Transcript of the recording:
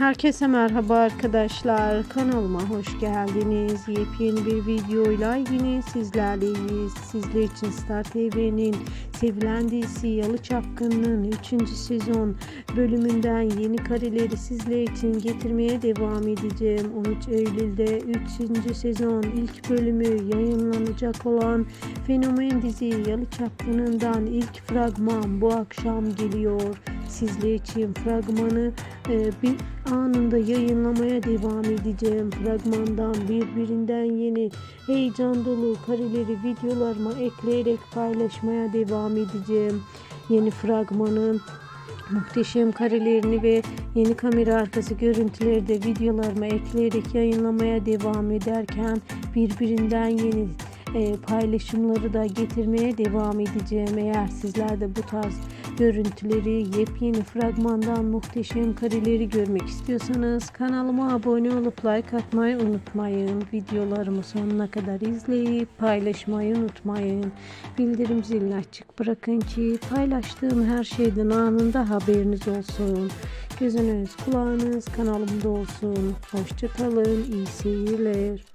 Herkese merhaba arkadaşlar. Kanalıma hoş geldiniz. Yepyeni bir videoyla yine sizlerleyiz. Sizler için Star TV'nin sevilen dizisi Yalı Çapkını'nın 3. sezon bölümünden yeni kareleri sizler için getirmeye devam edeceğim. 13 Eylül'de 3. sezon ilk bölümü yayınlanacak olan fenomen dizi Yalı Çapkını'ndan ilk fragman bu akşam geliyor. Sizler için fragmanı e, bir anında yayınlamaya devam edeceğim. Fragmandan birbirinden yeni heyecan dolu kareleri videolarıma ekleyerek paylaşmaya devam edeceğim. Yeni fragmanın muhteşem karelerini ve yeni kamera arkası görüntüleri de videolarıma ekleyerek yayınlamaya devam ederken birbirinden yeni e, paylaşımları da getirmeye devam edeceğim. Eğer sizler de bu tarz görüntüleri, yepyeni fragmandan muhteşem kareleri görmek istiyorsanız kanalıma abone olup like atmayı unutmayın. Videolarımı sonuna kadar izleyip paylaşmayı unutmayın. Bildirim zilini açık bırakın ki paylaştığım her şeyden anında haberiniz olsun. Gözünüz, kulağınız kanalımda olsun. Hoşçakalın, iyi seyirler.